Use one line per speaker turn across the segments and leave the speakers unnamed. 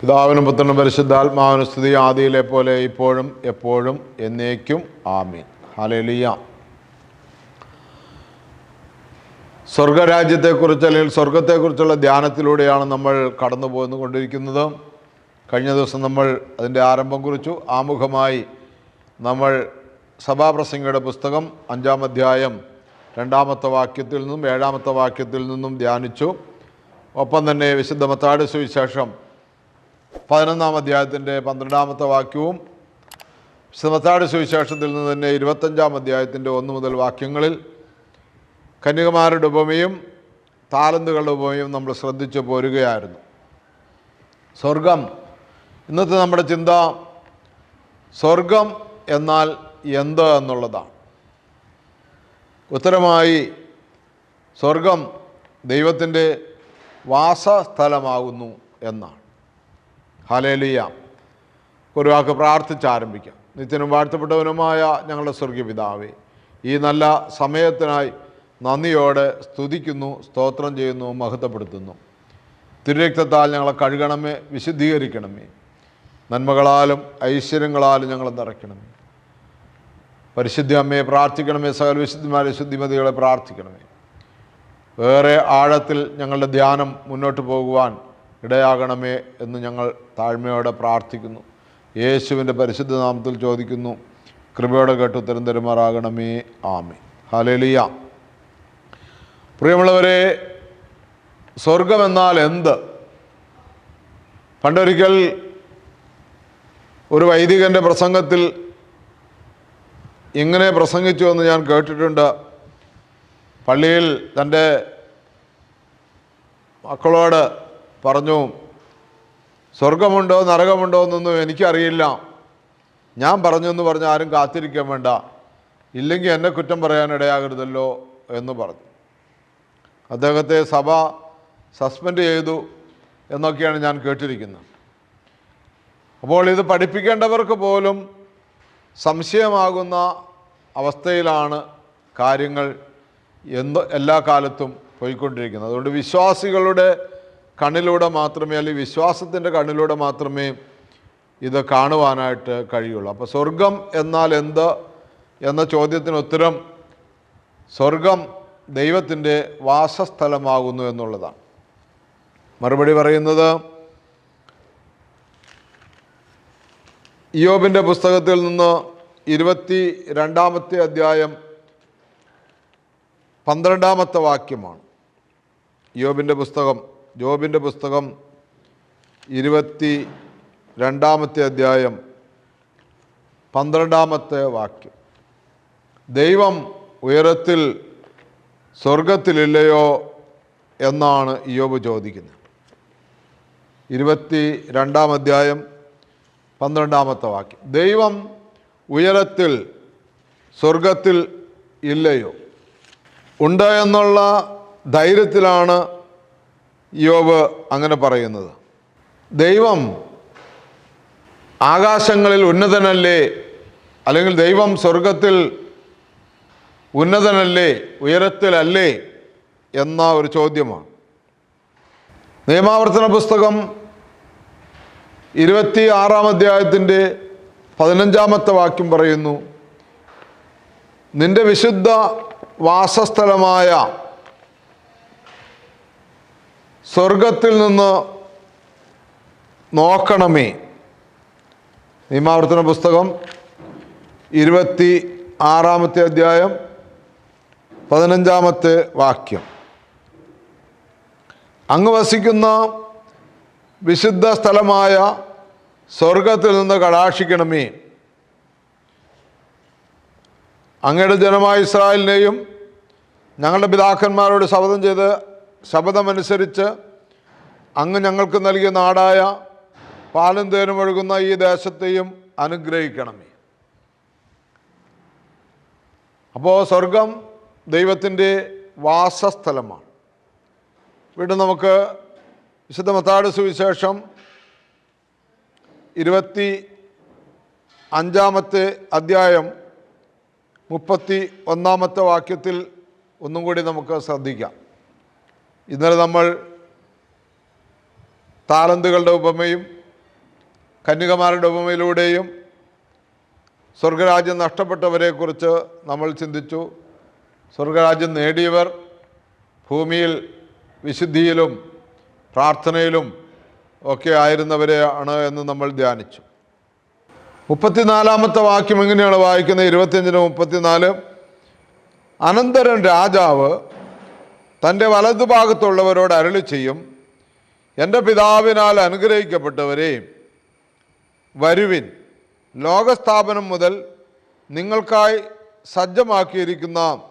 പിതാവിനും പുത്രനും പരിശുദ്ധാത്മാവിനും സ്തുതി ആദിയിലെ പോലെ ഇപ്പോഴും എപ്പോഴും എന്നേക്കും ആമീൻ. ഹാലേലിയ സ്വർഗരാജ്യത്തെക്കുറിച്ച് അല്ലെങ്കിൽ സ്വർഗത്തെക്കുറിച്ചുള്ള ധ്യാനത്തിലൂടെയാണ് നമ്മൾ കടന്നു പോന്നു കൊണ്ടിരിക്കുന്നത്. കഴിഞ്ഞ ദിവസം നമ്മൾ അതിന്റെ ആരംഭം കുറിച്ചു. ആമുഖമായി നമ്മൾ സഭാപ്രസംഗയുടെ പുസ്തകം അഞ്ചാം അധ്യായം രണ്ടാമത്തെ വാക്യത്തിൽ നിന്നും ഏഴാമത്തെ വാക്യത്തിൽ നിന്നും ധ്യാനിച്ചു. ഒപ്പം തന്നെ വിശുദ്ധ മത്താട് സുവിശേഷം പതിനൊന്നാം അധ്യായത്തിന്റെ പന്ത്രണ്ടാമത്തെ വാക്യവും ശ്രമത്താട് സുവിശേഷത്തിൽ നിന്ന് തന്നെ ഇരുപത്തഞ്ചാം അധ്യായത്തിന്റെ ഒന്ന് മുതൽ വാക്യങ്ങളിൽ കന്യകുമാരുടെ ഉപമയും താലന്തുകളുടെ ഉപമയും നമ്മൾ ശ്രദ്ധിച്ചു പോരുകയായിരുന്നു. സ്വർഗം ഇന്നത്തെ നമ്മുടെ ചിന്ത സ്വർഗം എന്നാൽ എന്ത് എന്നുള്ളതാണ്. ഉത്തരമായി സ്വർഗം ദൈവത്തിന്റെ വാസസ്ഥലമാകുന്നു എന്നാണ്. ഹലേലിയ. ഒരു വാക്ക് പ്രാർത്ഥിച്ചാരംഭിക്കാം നിത്യനും വാഴ്ത്തപ്പെട്ടവനുമായ ഞങ്ങളുടെ സ്വർഗീയ പിതാവേ ഈ നല്ല സമയത്തിനായി നന്ദിയോടെ സ്തുതിക്കുന്നു സ്തോത്രം ചെയ്യുന്നു മഹത്വപ്പെടുത്തുന്നു. തിരുരക്തത്താൽ ഞങ്ങളെ കഴുകണമേ വിശുദ്ധീകരിക്കണമേ. നന്മകളാലും ഐശ്വര്യങ്ങളാലും ഞങ്ങളെ നിറയ്ക്കണമേ. പരിശുദ്ധി അമ്മയെ പ്രാർത്ഥിക്കണമേ സകല വിശുദ്ധിമാരെ ശുദ്ധിമതികളെ പ്രാർത്ഥിക്കണമേ. വേറെ ആഴത്തിൽ ഞങ്ങളുടെ ധ്യാനം മുന്നോട്ട് പോകുവാൻ ഇടയാകണമേ എന്ന് ഞങ്ങൾ താഴ്മയോടെ പ്രാർത്ഥിക്കുന്നു. യേശുവിന്റെ പരിശുദ്ധ നാമത്തിൽ ചോദിക്കുന്നു. കൃപയോടെ കേട്ടു തരം തരുമാറാകണമേ ആമി ഹലേലിയ പ്രിയമുള്ളവരെ സ്വർഗമെന്നാൽ എന്ത്? പണ്ടൊരിക്കൽ ഒരു വൈദികന്റെ പ്രസംഗത്തിൽ ഇങ്ങനെ പ്രസംഗിച്ചു എന്ന് ഞാൻ കേട്ടിട്ടുണ്ട്. പള്ളിയിൽ തന്റെ മക്കളോട് പറഞ്ഞു സ്വർഗമുണ്ടോ നരകമുണ്ടോ എന്നൊന്നും എനിക്കറിയില്ല. ഞാൻ പറഞ്ഞു എന്ന് പറഞ്ഞ് ആരും കാത്തിരിക്കാൻ വേണ്ട. ഇല്ലെങ്കിൽ എന്നെ കുറ്റം പറയാനിടയാകരുതല്ലോ എന്ന് പറഞ്ഞു. അദ്ദേഹത്തെ സഭ സസ്പെൻഡ് ചെയ്തു എന്നൊക്കെയാണ് ഞാൻ കേട്ടിരിക്കുന്നത്. അപ്പോൾ ഇത് പഠിപ്പിക്കേണ്ടവർക്ക് പോലും സംശയമാകുന്ന അവസ്ഥയിലാണ് കാര്യങ്ങൾ എന്ത് എല്ലാ കാലത്തും പോയിക്കൊണ്ടിരിക്കുന്നത്. അതുകൊണ്ട് വിശ്വാസികളുടെ കണ്ണിലൂടെ മാത്രമേ അല്ലെങ്കിൽ വിശ്വാസത്തിന്റെ കണ്ണിലൂടെ മാത്രമേ ഇത് കാണുവാനായിട്ട് കഴിയുള്ളൂ. അപ്പോൾ സ്വർഗം എന്നാൽ എന്ത് എന്ന ചോദ്യത്തിന് ഉത്തരം സ്വർഗം ദൈവത്തിന്റെ വാസസ്ഥലമാകുന്നു എന്നുള്ളതാണ്. മറുപടി പറയുന്നത് ഇയോബിന്റെ പുസ്തകത്തിൽ നിന്ന് ഇരുപത്തി രണ്ടാമത്തെ അധ്യായം പന്ത്രണ്ടാമത്തെ വാക്യമാണ്. യോബിന്റെ പുസ്തകം ജോബിന്റെ പുസ്തകം ഇരുപത്തി രണ്ടാമത്തെ അധ്യായം പന്ത്രണ്ടാമത്തെ വാക്യം. ദൈവം ഉയരത്തിൽ സ്വർഗത്തിലില്ലയോ എന്നാണ് ഇയോബ് ചോദിക്കുന്നത്. ഇരുപത്തി രണ്ടാം അധ്യായം പന്ത്രണ്ടാമത്തെ വാക്യം. ദൈവം ഉയരത്തിൽ സ്വർഗത്തിൽ ഇല്ലയോ? ഉണ്ട് എന്നുള്ള ധൈര്യത്തിലാണ് യോബ് അങ്ങനെ പറയുന്നത്. ദൈവം ആകാശങ്ങളിൽ ഉന്നതനല്ലേ? അല്ലെങ്കിൽ ദൈവം സ്വർഗത്തിൽ ഉന്നതനല്ലേ? ഉയരത്തിലല്ലേ? എന്ന ഒരു ചോദ്യമാണ്. നിയമാവർത്തന പുസ്തകം ഇരുപത്തി ആറാം അധ്യായത്തിന്റെ പതിനഞ്ചാമത്തെ വാക്യം പറയുന്നു. നിന്റെ വിശുദ്ധ വാസസ്ഥലമായ സ്വർഗത്തിൽ നിന്ന് നോക്കണമേ. നിയമാവർത്തന പുസ്തകം ഇരുപത്തി ആറാമത്തെ അധ്യായം പതിനഞ്ചാമത്തെ വാക്യം. അങ്ങ് വസിക്കുന്ന വിശുദ്ധ സ്ഥലമായ സ്വർഗത്തിൽ നിന്ന് കടാക്ഷിക്കണമേ. അങ്ങയുടെ ജനമായ ഇസ്രായേലിനെയും ഞങ്ങളുടെ പിതാക്കന്മാരോട് ശപഥം ചെയ്ത് ശപഥമനുസരിച്ച് അങ്ങ് ഞങ്ങൾക്ക് നൽകിയ നാടായ പാലും തേനും ഒഴുകുന്ന ഈ ദേശത്തെയും അനുഗ്രഹിക്കണമേ. അപ്പോൾ സ്വർഗം ദൈവത്തിന്റെ വാസസ്ഥലമാണ്. വീണ്ടും നമുക്ക് വിശുദ്ധ മത്താട് സുവിശേഷം ഇരുപത്തി അഞ്ചാമത്തെ അധ്യായം മുപ്പത്തി ഒന്നാമത്തെ വാക്യത്തിൽ ഒന്നും കൂടി നമുക്ക് ശ്രദ്ധിക്കാം. ഇന്നലെ നമ്മൾ താലന്തുകളുടെ ഉപമയും കന്യകമാരുടെ ഉപമയിലൂടെയും സ്വർഗരാജ്യം നഷ്ടപ്പെട്ടവരെക്കുറിച്ച് നമ്മൾ ചിന്തിച്ചു. സ്വർഗരാജ്യം നേടിയവർ ഭൂമിയിൽ വിശുദ്ധിയിലും പ്രാർത്ഥനയിലും ഒക്കെ ആയിരുന്നവരെയാണ് എന്ന് നമ്മൾ ധ്യാനിച്ചു. മുപ്പത്തിനാലാമത്തെ വാക്യം എങ്ങനെയാണ് വായിക്കുന്നത്? ഇരുപത്തിയഞ്ചിന് മുപ്പത്തിനാല്. അനന്തരം രാജാവ് തന്റെ വലതുഭാഗത്തുള്ളവരോട് അരളി ചെയ്യും. എന്റെ പിതാവിനാൽ അനുഗ്രഹിക്കപ്പെട്ടവരെ വരുവിൻ. ലോകസ്ഥാപനം മുതൽ നിങ്ങൾക്കായി സജ്ജമാക്കിയിരിക്കുന്ന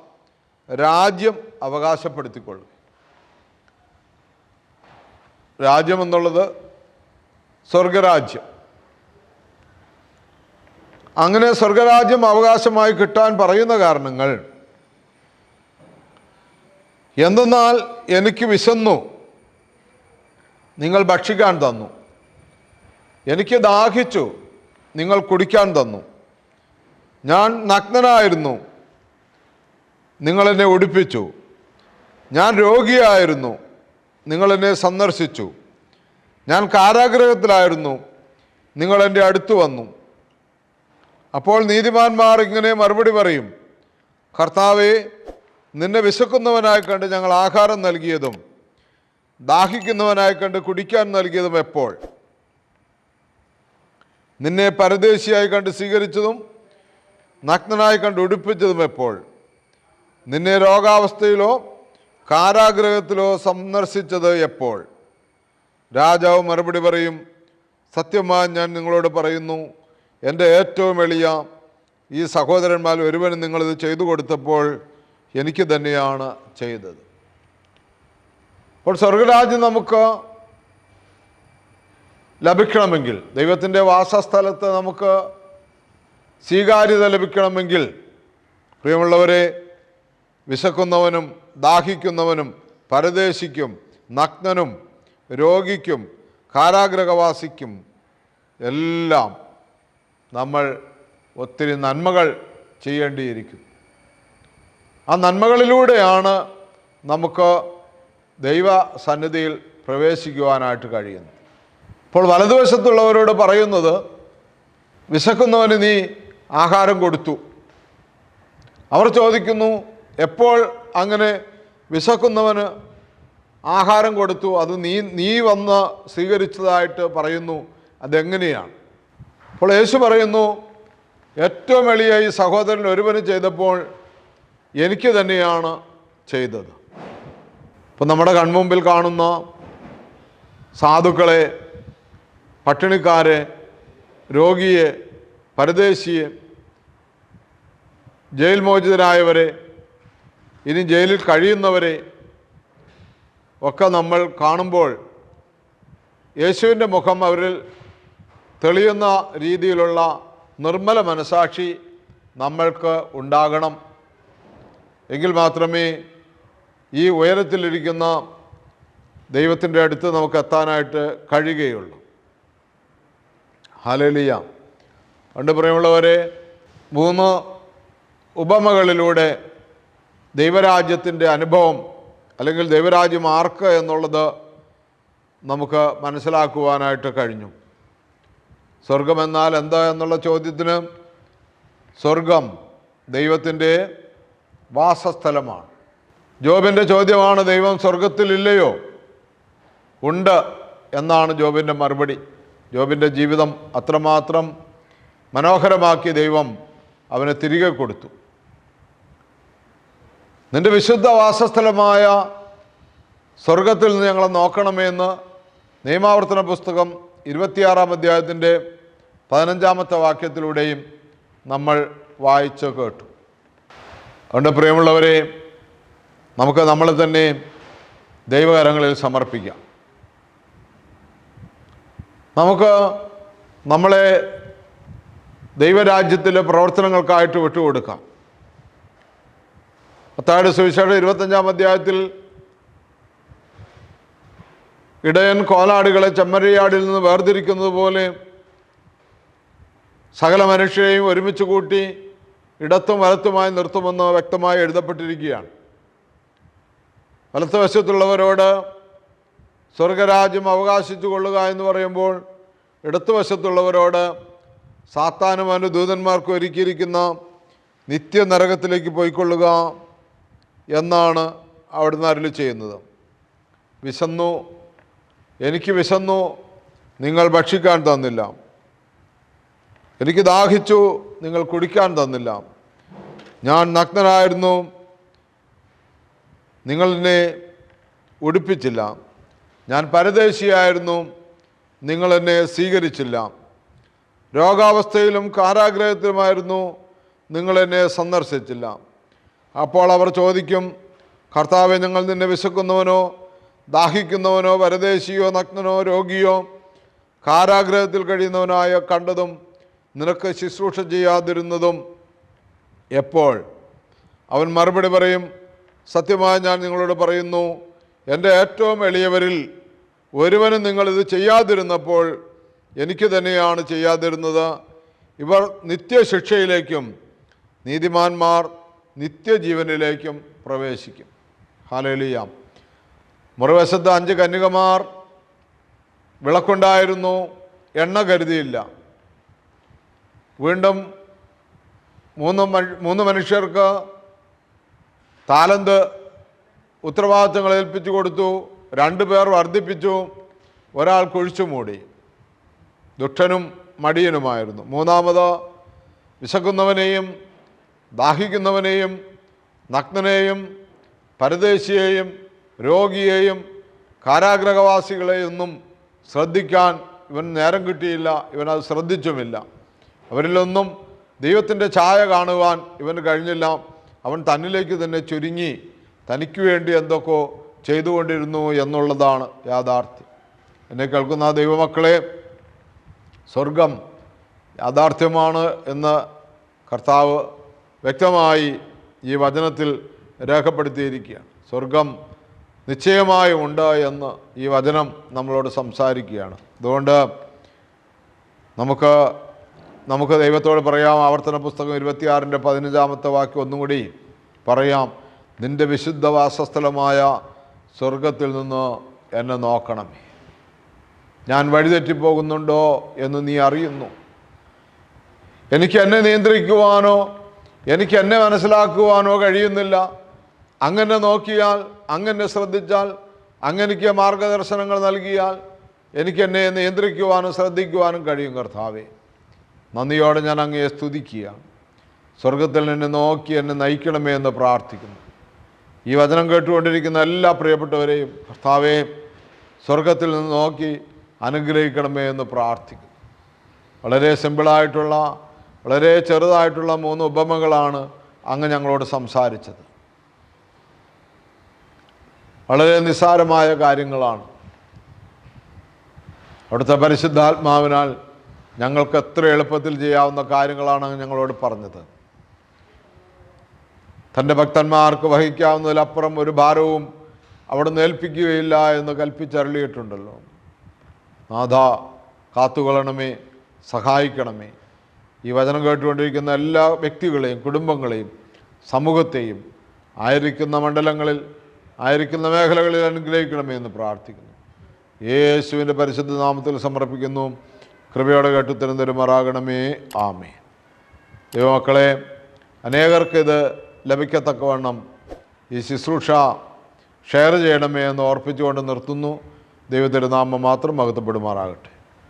രാജ്യം അവകാശപ്പെടുത്തിക്കൊള്ളും രാജ്യമെന്നുള്ളത് സ്വർഗരാജ്യം. അങ്ങനെ സ്വർഗരാജ്യം അവകാശമായി കിട്ടാൻ പറയുന്ന കാരണങ്ങൾ എന്തെന്നാൽ എനിക്ക് വിശന്നു. നിങ്ങൾ ഭക്ഷിക്കാൻ തന്നു. എനിക്ക് ദാഹിച്ചു. നിങ്ങൾ കുടിക്കാൻ തന്നു. ഞാൻ നഗ്നനായിരുന്നു. നിങ്ങളെന്നെ ഉടുപ്പിച്ചു ഞാൻ രോഗിയായിരുന്നു. നിങ്ങളെന്നെ സന്ദർശിച്ചു. ഞാൻ കാരാഗ്രഹത്തിലായിരുന്നു. നിങ്ങളെന്റെ അടുത്ത് വന്നു. അപ്പോൾ നീതിമാന്മാർ ഇങ്ങനെ മറുപടി പറയും. കർത്താവെ നിന്നെ വിശക്കുന്നവനായി കണ്ട് ഞങ്ങൾ ആഹാരം നൽകിയതും ദാഹിക്കുന്നവനായി കണ്ട് കുടിക്കാൻ നൽകിയതും എപ്പോൾ? നിന്നെ പരദേശിയായി കണ്ട് സ്വീകരിച്ചതും നഗ്നനായി കണ്ട് ഉടുപ്പിച്ചതും എപ്പോൾ? നിന്നെ രോഗാവസ്ഥയിലോ കാരാഗ്രഹത്തിലോ സന്ദർശിച്ചത് എപ്പോൾ? രാജാവ് മറുപടി പറയും സത്യമായി ഞാൻ നിങ്ങളോട് പറയുന്നു എന്റെ ഏറ്റവും എളിയ ഈ സഹോദരന്മാർ ഒരുവനും നിങ്ങളിത് ചെയ്തു കൊടുത്തപ്പോൾ എനിക്ക് തന്നെയാണ് ചെയ്തത്. അപ്പോൾ സ്വർഗരാജ്യം നമുക്ക് ലഭിക്കണമെങ്കിൽ ദൈവത്തിന്റെ വാസസ്ഥലത്ത് നമുക്ക് സ്വീകാര്യത ലഭിക്കണമെങ്കിൽ പ്രിയമുള്ളവരെ വിശക്കുന്നവനും ദാഹിക്കുന്നവനും പരദേശിക്കും നഗ്നനും രോഗിക്കും കാരാഗ്രഹവാസിക്കും എല്ലാം നമ്മൾ ഒത്തിരി നന്മകൾ ചെയ്യേണ്ടിയിരിക്കും ആ നന്മകളിലൂടെയാണ് നമുക്ക് ദൈവ സന്നിധിയിൽ പ്രവേശിക്കുവാനായിട്ട് കഴിയുന്നത്. ഇപ്പോൾ വലതുവശത്തുള്ളവരോട് പറയുന്നത് വിശക്കുന്നവന് നീ ആഹാരം കൊടുത്തു. അവർ ചോദിക്കുന്നു എപ്പോൾ അങ്ങനെ വിശക്കുന്നവന് ആഹാരം കൊടുത്തു? അത് നീ നീ വന്ന് സ്വീകരിച്ചതായിട്ട് പറയുന്നു. അതെങ്ങനെയാണ്? അപ്പോൾ യേശു പറയുന്നു ഏറ്റവും എളിയ ഈ സഹോദരൻ ഒരുവന് ചെയ്തപ്പോൾ എനിക്ക് തന്നെയാണ് ചെയ്തത്. ഇപ്പം നമ്മുടെ കൺമുമ്പിൽ കാണുന്ന സാധുക്കളെ പട്ടിണിക്കാരെ രോഗിയെ പരദേശിയെ ജയിൽ മോചിതരായവരെ ഇനി ജയിലിൽ കഴിയുന്നവരെ ഒക്കെ നമ്മൾ കാണുമ്പോൾ യേശുവിന്റെ മുഖം അവരിൽ തെളിയുന്ന രീതിയിലുള്ള നിർമ്മല മനസാക്ഷി നമ്മൾക്ക് ഉണ്ടാകണം. എങ്കിൽ മാത്രമേ ഈ ഉയരത്തിലിരിക്കുന്ന ദൈവത്തിന്റെ അടുത്ത് നമുക്ക് എത്താനായിട്ട് കഴിയുകയുള്ളൂ. ഹലലിയ പണ്ട് പ്രിയമുള്ളവരെ മൂന്ന് ഉപമകളിലൂടെ ദൈവരാജ്യത്തിന്റെ അനുഭവം അല്ലെങ്കിൽ ദൈവരാജ്യം ആർക്ക് എന്നുള്ളത് നമുക്ക് മനസ്സിലാക്കുവാനായിട്ട് കഴിഞ്ഞു. സ്വർഗമെന്നാൽ എന്താ എന്നുള്ള ചോദ്യത്തിന് സ്വർഗം ദൈവത്തിന്റെ വാസസ്ഥലമാണ്. ജോബിന്റെ ചോദ്യമാണ് ദൈവം സ്വർഗത്തിലില്ലയോ ഉണ്ട് എന്നാണ് ജോബിന്റെ മറുപടി. ജോബിന്റെ ജീവിതം അത്രമാത്രം മനോഹരമാക്കി ദൈവം അവനെ തിരികെ കൊടുത്തു. നിന്റെ വിശുദ്ധ വാസസ്ഥലമായ സ്വർഗത്തിൽ നിന്ന് ഞങ്ങളെ നോക്കണമെന്ന് നിയമാവർത്തന പുസ്തകം ഇരുപത്തിയാറാം അധ്യായത്തിന്റെ പതിനഞ്ചാമത്തെ വാക്യത്തിലൂടെയും നമ്മൾ വായിച്ചു കേട്ടു. അതുകൊണ്ട് പ്രിയമുള്ളവരെ നമുക്ക് നമ്മളെ തന്നെ ദൈവകരങ്ങളിൽ സമർപ്പിക്കാം. നമുക്ക് നമ്മളെ ദൈവരാജ്യത്തിലെ പ്രവർത്തനങ്ങൾക്കായിട്ട് വിട്ടുകൊടുക്കാം. പത്താട് സുവിശേഷം ഇരുപത്തഞ്ചാം അധ്യായത്തിൽ ഇടയൻ കോലാടുകളെ ചെമ്മരിയാടിൽ നിന്ന് വേർതിരിക്കുന്നത് പോലെ സകല മനുഷ്യരെയും ഒരുമിച്ച് കൂട്ടി ഇടത്തും വലത്തുമായി നിർത്തുമെന്ന് വ്യക്തമായി എഴുതപ്പെട്ടിരിക്കുകയാണ്. വലത്തുവശത്തുള്ളവരോട് സ്വർഗരാജ്യം അവകാശിച്ചു കൊള്ളുക എന്ന് പറയുമ്പോൾ ഇടത്തുവശത്തുള്ളവരോട് സാത്താനും അവന്റെ ദൂതന്മാർക്കും ഒരുക്കിയിരിക്കുന്ന നിത്യനരകത്തിലേക്ക് പോയിക്കൊള്ളുക എന്നാണ് അവിടുന്ന് അരുളി ചെയ്യുന്നത്. വിശന്നു എനിക്ക് വിശന്നു നിങ്ങൾ ഭക്ഷിക്കാൻ തന്നില്ല. എനിക്ക് ദാഹിച്ചു നിങ്ങൾ കുടിക്കാൻ തന്നില്ല. ഞാൻ നഗ്നനായിരുന്നു. നിങ്ങൾ എന്നെ ഉടുപ്പിച്ചില്ല. ഞാൻ പരദേശിയായിരുന്നു. നിങ്ങൾ എന്നെ സ്വീകരിച്ചില്ല. രോഗാവസ്ഥയിലും കാരാഗ്രഹത്തിലുമായിരുന്നു. നിങ്ങൾ എന്നെ സന്ദർശിച്ചില്ല. അപ്പോൾ അവർ ചോദിക്കും കർത്താവെ ഞങ്ങൾ നിന്നെ വിശക്കുന്നവനോ ദാഹിക്കുന്നവനോ പരദേശിയോ നഗ്നനോ രോഗിയോ കാരാഗ്രഹത്തിൽ കഴിയുന്നവനായ കണ്ടതും നിനക്ക് ശുശ്രൂഷ ചെയ്യാതിരുന്നതും എപ്പോൾ? അവൻ മറുപടി പറയും സത്യമായി ഞാൻ നിങ്ങളോട് പറയുന്നു എന്റെ ഏറ്റവും എളിയവരിൽ ഒരുവനും നിങ്ങളിത് ചെയ്യാതിരുന്നപ്പോൾ എനിക്ക് തന്നെയാണ് ചെയ്യാതിരുന്നത്. ഇവർ നിത്യശിക്ഷയിലേക്കും നീതിമാന്മാർ നിത്യജീവനിലേക്കും പ്രവേശിക്കും. ഹാലേലിയാം. മറുവശത്ത് അഞ്ച് കന്യകമാർ വിളക്കുണ്ടായിരുന്നു എണ്ണ കരുതിയില്ല. വീണ്ടും മൂന്ന് മൂന്ന് മനുഷ്യർക്ക് താലന്ത് ഉത്തരവാദിത്തങ്ങൾ ഏൽപ്പിച്ചു കൊടുത്തു രണ്ടു പേർ വർദ്ധിപ്പിച്ചു ഒരാൾ കുഴിച്ചു മൂടി. ദുഷ്ടനും മടിയനുമായിരുന്നു. മൂന്നാമത് വിശക്കുന്നവനെയും ദാഹിക്കുന്നവനെയും നഗ്നനെയും പരദേശിയെയും രോഗിയെയും കാരാഗ്രഹവാസികളെയൊന്നും ശ്രദ്ധിക്കാൻ ഇവൻ നേരം കിട്ടിയില്ല ഇവൻ അത് ശ്രദ്ധിച്ചുമില്ല. അവരിലൊന്നും ദൈവത്തിന്റെ ഛായ കാണുവാൻ ഇവന് കഴിഞ്ഞില്ല. അവൻ തന്നിലേക്ക് തന്നെ ചുരുങ്ങി. തനിക്ക് വേണ്ടി എന്തൊക്കെ ചെയ്തുകൊണ്ടിരുന്നു എന്നുള്ളതാണ് യാഥാർത്ഥ്യം. എന്നെ കേൾക്കുന്ന ദൈവമക്കളെ സ്വർഗം യാഥാർത്ഥ്യമാണ് എന്ന് കർത്താവ് വ്യക്തമായി ഈ വചനത്തിൽ രേഖപ്പെടുത്തിയിരിക്കുകയാണ്. സ്വർഗം നിശ്ചയമായി ഉണ്ട് എന്ന് ഈ വചനം നമ്മളോട് സംസാരിക്കുകയാണ്. അതുകൊണ്ട് നമുക്ക് നമുക്ക് ദൈവത്തോട് പറയാം. ആവർത്തന പുസ്തകം ഇരുപത്തിയാറിന്റെ പതിനഞ്ചാമത്തെ വാക്യം ഒന്നും കൂടി പറയാം. നിന്റെ വിശുദ്ധ വാസസ്ഥലമായ സ്വർഗത്തിൽ നിന്ന് എന്നെ നോക്കണമേ. ഞാൻ വഴിതെറ്റിപ്പോകുന്നുണ്ടോ എന്ന് നീ അറിയുന്നു. എനിക്ക് എന്നെ നിയന്ത്രിക്കുവാനോ എനിക്ക് എന്നെ മനസ്സിലാക്കുവാനോ കഴിയുന്നില്ല. അങ്ങനെ നോക്കിയാൽ അങ്ങനെ ശ്രദ്ധിച്ചാൽ അങ്ങനെക്ക് മാർഗദർശനങ്ങൾ നൽകിയാൽ എനിക്ക് എന്നെ നിയന്ത്രിക്കുവാനും ശ്രദ്ധിക്കുവാനും കഴിയും കർത്താവേ. നന്ദിയോടെ ഞാൻ അങ്ങയെ സ്തുതിക്കുകയാണ് സ്വർഗത്തിൽ എന്നെ നോക്കി എന്നെ നയിക്കണമേ എന്ന് പ്രാർത്ഥിക്കുന്നു. ഈ വചനം കേട്ടുകൊണ്ടിരിക്കുന്ന എല്ലാ പ്രിയപ്പെട്ടവരെയും ഭർത്താവെ സ്വർഗത്തിൽ നിന്ന് നോക്കി അനുഗ്രഹിക്കണമേ എന്ന് പ്രാർത്ഥിക്കുന്നു. വളരെ സിമ്പിളായിട്ടുള്ള വളരെ ചെറുതായിട്ടുള്ള മൂന്ന് ഉപമകളാണ് അങ്ങ് ഞങ്ങളോട് സംസാരിച്ചത്. വളരെ നിസ്സാരമായ കാര്യങ്ങളാണ്. അവിടുത്തെ പരിശുദ്ധാത്മാവിനാൽ ഞങ്ങൾക്ക് എത്ര എളുപ്പത്തിൽ ചെയ്യാവുന്ന കാര്യങ്ങളാണ് ഞങ്ങളോട് പറഞ്ഞത്. തന്റെ ഭക്തന്മാർക്ക് വഹിക്കാവുന്നതിലപ്പുറം ഒരു ഭാരവും അവിടെ ഏൽപ്പിക്കുകയില്ല എന്ന് കൽപ്പിച്ചരളിയിട്ടുണ്ടല്ലോ. നാഥ കാത്തുകൊള്ളണമേ സഹായിക്കണമേ. ഈ വചനം കേട്ടുകൊണ്ടിരിക്കുന്ന എല്ലാ വ്യക്തികളെയും കുടുംബങ്ങളെയും സമൂഹത്തെയും ആയിരിക്കുന്ന മണ്ഡലങ്ങളിൽ ആയിരിക്കുന്ന മേഖലകളിൽ അനുഗ്രഹിക്കണമേ എന്ന് പ്രാർത്ഥിക്കുന്നു. യേശുവിന്റെ പരിശുദ്ധ നാമത്തിൽ സമർപ്പിക്കുന്നു. കൃപയോടെ കേട്ടുത്തരം തരുമാറാകണമേ ആമേ ദൈവമക്കളെ അനേകർക്ക് ഇത് ലഭിക്കത്തക്കവണ്ണം ഈ ശുശ്രൂഷ ഷെയർ ചെയ്യണമേ എന്ന് ഓർപ്പിച്ചുകൊണ്ട് നിർത്തുന്നു. ദൈവത്തിന്റെ നാമം മാത്രം മഹത്വപ്പെടുമാറാകട്ടെ.